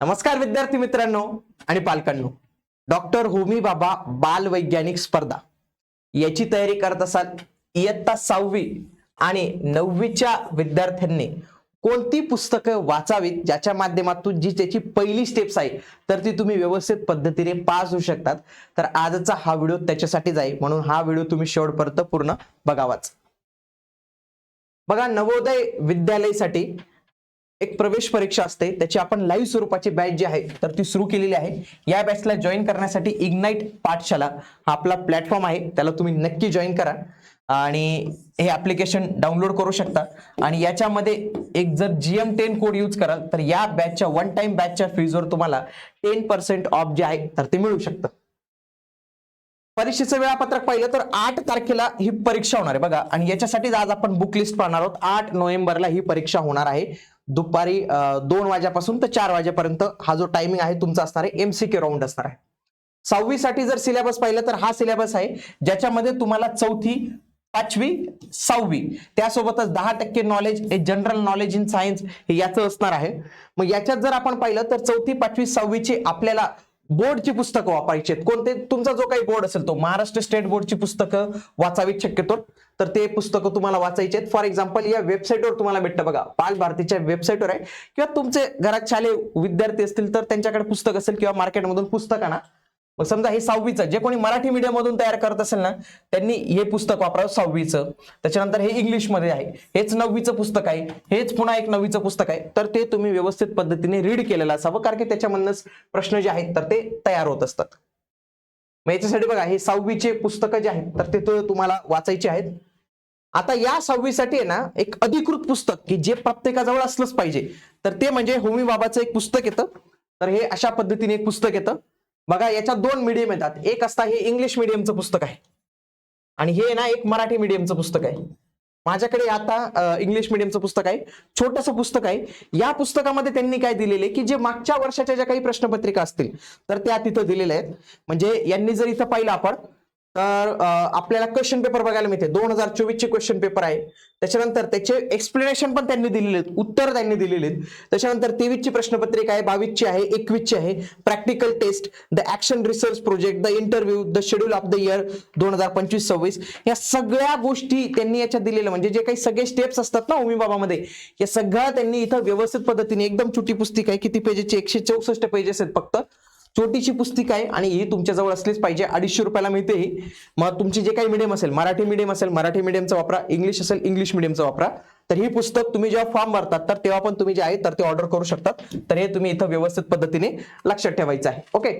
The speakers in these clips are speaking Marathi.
नमस्कार विद्यार्थी मित्रांनो आणि पालकांनो. डॉक्टर होमी बाबा बाल वैज्ञानिक स्पर्धा. याची तयारी करत असाल इयत्ता सहावी आणि नववीच्या विद्यार्थ्यांनी कोणती पुस्तकं वाचावीत ज्याच्या माध्यमातून जी त्याची पहिली स्टेप्स आहे तर ती तुम्ही व्यवस्थित पद्धतीने पास होऊ शकतात. तर आजचा हा व्हिडिओ त्याच्यासाठीच आहे म्हणून हा व्हिडिओ तुम्ही शेवटपर्यंत पूर्ण बघावाच. बघा नवोदय विद्यालयासाठी एक प्रवेश परीक्षा असते. त्याची आपण लाईव्ह स्वरूपाची बॅच जी आहे तर ती सुरू केलेली आहे. या बॅचला जॉईन करण्यासाठी इग्नाईट पाठशाला हा आपला प्लॅटफॉर्म आहे. त्याला तुम्ही नक्की जॉईन करा. आणि हे ऍप्लिकेशन डाउनलोड करू शकता. आणि याच्यामध्ये एक जर जीएम टेन कोड यूज कराल तर या बॅचच्या वन टाइम बॅचच्या फीजवर तुम्हाला टेन पर्सेंट ऑफ जे आहे तर ते मिळू शकतं. परीक्षेचं वेळापत्रक पाहिलं तर आठ तारखेला ही परीक्षा होणार आहे बघा. आणि याच्यासाठीच आज आपण बुक लिस्ट पाहणार आहोत. आठ नोव्हेंबरला ही परीक्षा होणार आहे. दुपारी दोन वाजेपासून तर चार वाजेपर्यंत हा जो टायमिंग आहे तुमचा असणार आहे एमसीक्यू राऊंड असणार आहे. सहावीसाठी जर सिलेबस पाहिलं तर हा सिलेबस आहे ज्याच्यामध्ये तुम्हाला चौथी पाचवी सहावी त्यासोबतच दहा टक्के नॉलेज हे जनरल नॉलेज इन सायन्स हे याचं असणार आहे. मग याच्यात जर आपण पाहिलं तर चौथी पाचवी सहावीची आपल्याला बोर्डची पुस्तकं वापरायची आहेत. कोणते? तुमचा जो काही बोर्ड असेल तो. महाराष्ट्र स्टेट बोर्डची पुस्तकं वाचावीत शक्यतो. तर ते पुस्तकं तुम्हाला वाचायचे आहेत. फॉर एक्झाम्पल या वेबसाईटवर तुम्हाला भेटतं बघा. पाल भारतीच्या वेबसाईटवर आहे. किंवा तुमचे घरात शालेय विद्यार्थी असतील तर त्यांच्याकडे पुस्तक असेल किंवा मार्केटमधून पुस्तक आणा मग समजा हे सहावीचं जे कोणी मराठी मीडियम मधून तयार करत असेल ना त्यांनी हे पुस्तक वापरावं सहावीचं. त्याच्यानंतर हे इंग्लिशमध्ये आहे. हेच नववीचं पुस्तक आहे. हेच पुन्हा एक नववीचं पुस्तक आहे. तर ते तुम्ही व्यवस्थित पद्धतीने रीड केलेलं असावं कारण की त्याच्यामधनच प्रश्न जे आहेत तर ते तयार होत असतात. मग याच्यासाठी बघा हे सहावीचे पुस्तकं जे आहेत तर ते तुम्हाला वाचायचे आहेत. आता या सहावीसाठी आहे ना एक अधिकृत पुस्तक की जे प्रत्येकाजवळ असलंच पाहिजे. तर ते म्हणजे होमी बाबाचं एक पुस्तक येतं. तर हे अशा पद्धतीने एक पुस्तक येतं. बघा याच्यात दोन मीडियम येतात. एक असता हे इंग्लिश मिडियमचं पुस्तक आहे. आणि हे ना एक मराठी मीडियमचं पुस्तक आहे. माझ्याकडे आता इंग्लिश मिडियमचं पुस्तक आहे. छोटंसं पुस्तक आहे. या पुस्तकामध्ये त्यांनी काय दिलेले की जे मागच्या वर्षाच्या ज्या काही प्रश्नपत्रिका असतील तर त्या तिथं दिलेल्या आहेत. म्हणजे यांनी जर इथं पाहिलं आपण तर आपल्याला क्वेश्चन पेपर बघायला मिळते. दोन हजार चोवीसचे क्वेश्चन पेपर आहे. त्याच्यानंतर त्याचे एक्सप्लेनेशन पण त्यांनी दिलेले आहेत. उत्तर त्यांनी दिलेले आहेत. त्याच्यानंतर तेवीसची प्रश्नपत्रिका आहे बावीसची आहे एकवीसची आहे. Practical test the action research project the interview the schedule of the year दोन हजार पंचवीस सव्वीस. या सगळ्या गोष्टी त्यांनी याच्यात दिलेल्या. म्हणजे जे काही सगळे स्टेप्स असतात ना उमी बाबामध्ये या सगळ्या त्यांनी इथं व्यवस्थित पद्धतीने एकदम छोटी पुस्तिका आहे किती पेजेसची एकशे चौसष्ट पेजेस आहेत फक्त. छोटीशी पुस्तिका आहे आणि ही तुमच्याजवळ असलीच पाहिजे. अडीचशे रुपयाला मिळते ही. मग तुमची जे काही मीडियम असेल मराठी मीडियम असेल मराठी मीडियमचा वापरा. इंग्लिश असेल इंग्लिश मीडियमचा वापरा. तर ही पुस्तक तुम्ही जेव्हा फॉर्म भरतात तर तेव्हा पण तुम्ही जे आहे तर ते ऑर्डर करू शकतात. तर हे तुम्ही इथं व्यवस्थित पद्धतीने लक्षात ठेवायचं आहे. ओके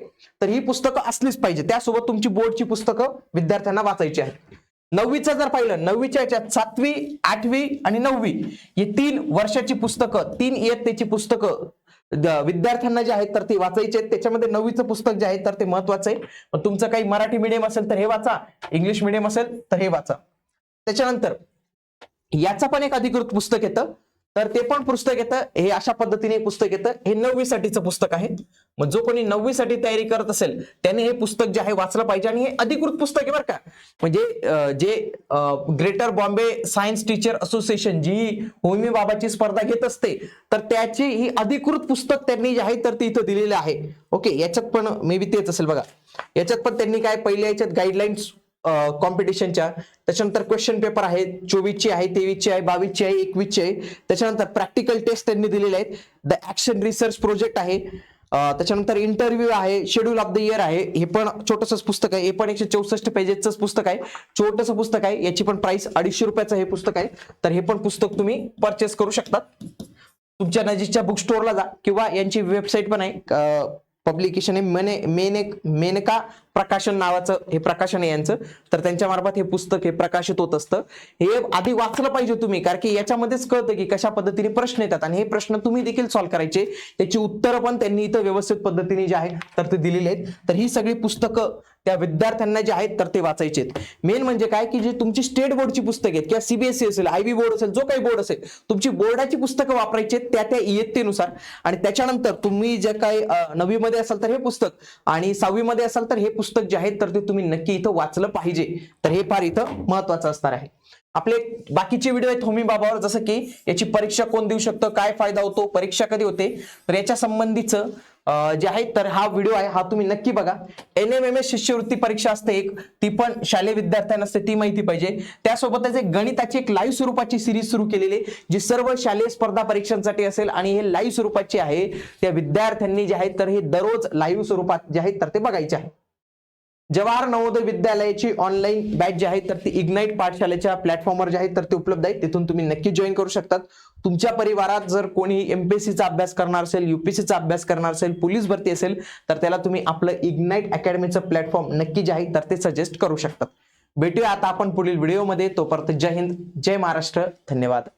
तर ही पुस्तकं असलीच पाहिजे. त्यासोबत तुमची बोर्डची पुस्तकं विद्यार्थ्यांना वाचायची आहेत. नववीचं जर पाहिलं नववीच्या याच्यात सातवी आठवी आणि नववी ही तीन वर्षाची पुस्तकं तीन इयत्तेची पुस्तकं विद्यार्थ्यांना जे आहेत तर ते वाचायचे आहेत. त्याच्यामध्ये नववीचं पुस्तक जे आहे तर ते महत्वाचं आहे. मग तुमचं काही मराठी मीडियम असेल तर हे वाचा. इंग्लिश मिडियम असेल तर हे वाचा. त्याच्यानंतर याचा पण एक अधिकृत पुस्तक येतं. तर ते पण पुस्तक येतं. हे अशा पद्धतीने पुस्तक येतं. हे नववी साठीचं पुस्तक आहे. मग जो कोणी नववी साठी तयारी करत असेल त्याने हे पुस्तक जे आहे वाचलं पाहिजे आणि हे अधिकृत पुस्तक आहे बरं का. म्हणजे जे greater Bombay science teacher association जी होमी बाबाची स्पर्धा घेत असते तर त्याची ही अधिकृत पुस्तक त्यांनी जे आहे तर ती इथं दिलेलं आहे. ओके याच्यात पण मे बी तेच असेल बघा. याच्यात पण त्यांनी काय पहिल्या याच्यात गाईडलाईन्स कॉम्पिटिशनच्या त्याच्यानंतर क्वेश्चन पेपर आहे चोवीसची आहे तेवीसची आहे बावीसची आहे एकवीसची आहे. त्याच्यानंतर प्रॅक्टिकल टेस्ट त्यांनी दिलेले आहेत. द ऍक्शन रिसर्च प्रोजेक्ट आहे. त्याच्यानंतर इंटरव्ह्यू आहे शेड्यूल ऑफ द इयर आहे. हे पण छोटंसंच पुस्तक आहे. हे पण एकशे चौसष्ट पेजेसच पुस्तक आहे. छोटंसं पुस्तक आहे. याची पण प्राइस अडीचशे रुपयाचं हे पुस्तक आहे. तर हे पण पुस्तक तुम्ही परचेस करू शकतात तुमच्या नजीकच्या बुक स्टोअरला जा किंवा यांची वेबसाईट पण आहे. पब्लिकेशन आहे. मेने मेने मेनका प्रकाशन नावाचं हे प्रकाशन आहे यांचं. तर त्यांच्या मार्फत हे पुस्तक हे प्रकाशित होत असतं. हे आधी वाचलं पाहिजे तुम्ही कारण की याच्यामध्येच कळतं की कशा पद्धतीने प्रश्न येतात. आणि हे प्रश्न तुम्ही देखील सॉल्व्ह करायचे. त्याची उत्तरं पण त्यांनी इथं व्यवस्थित पद्धतीने जे आहे तर ते दिलेली आहेत. तर ही सगळी पुस्तकं त्या विद्यार्थ्यांना जे आहेत तर ते वाचायचे आहेत मेन म्हणजे काय की जे तुमची स्टेट बोर्डची पुस्तक आहेत किंवा सीबीएसई असेल आयबी बोर्ड असेल जो काही बोर्ड असेल तुमची बोर्डाची पुस्तकं वापरायची आहेत त्या त्या इयत्तेनुसार. आणि त्याच्यानंतर तुम्ही जे काही नववीमध्ये असाल तर हे पुस्तक आणि सहावीमध्ये असाल तर हे पुस्तक जे आहे तर ते तुम्ही नक्की इथं वाचलं पाहिजे. तर हे फार इथं महत्वाचं असणार आहे. आपले बाकीचे व्हिडिओ आहेत होमी बाबावर जसं की याची परीक्षा कोण देऊ शकतं काय फायदा होतो परीक्षा कधी होते? तर याच्या संबंधीचं जे आहे तर हा व्हिडिओ आहे हा तुम्ही नक्की बघा. एन एम एम एस शिष्यवृत्ती परीक्षा असते एक ती पण शालेय विद्यार्थ्यांना असते ती माहिती पाहिजे. त्यासोबतच एक गणिताची एक लाईव्ह स्वरूपाची सिरीज सुरू केलेली आहे जी सर्व शालेय स्पर्धा परीक्षांसाठी असेल आणि हे लाईव्ह स्वरूपाची आहे. त्या विद्यार्थ्यांनी जे आहे तर हे दररोज लाईव्ह स्वरूपात जे आहे तर ते बघायचे आहे. जवाहर नवोदय विद्यालयाची ऑनलाईन बॅच जी आहे तर ती इग्नाईट पाठशालेच्या प्लॅटफॉर्मवर जे आहे तर ते उपलब्ध आहे. तिथून तुम्ही नक्की जॉईन करू शकतात. तुमच्या परिवारात जर कोणी एमपीएससीचा अभ्यास करणार असेल युपीएससीचा अभ्यास करणार असेल पोलीस भरती असेल तर त्याला तुम्ही आपलं इग्नाईट अकॅडमीचं प्लॅटफॉर्म नक्की जे आहे तर ते सजेस्ट करू शकतात. भेटूया आता आपण पुढील व्हिडिओमध्ये तोपर्यंत जय हिंद जय महाराष्ट्र. धन्यवाद.